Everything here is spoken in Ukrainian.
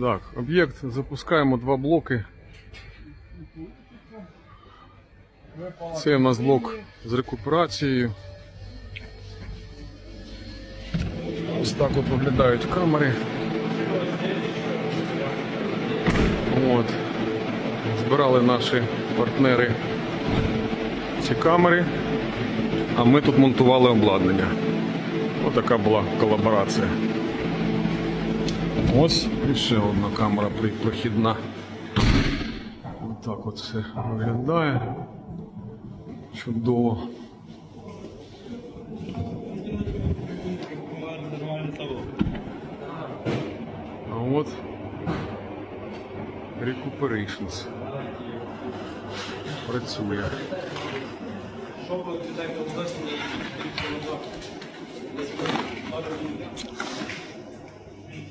Так, об'єкт запускаємо два блоки. Це у нас блок з рекуперацією. Ось так от виглядають камери. От. Збирали наші партнери ці камери, а ми тут монтували обладнання. Ось така була колаборація. Ось і ще одна камера прохідна. Ось так от все виглядає. Чудово. А от Recuperations. Працює.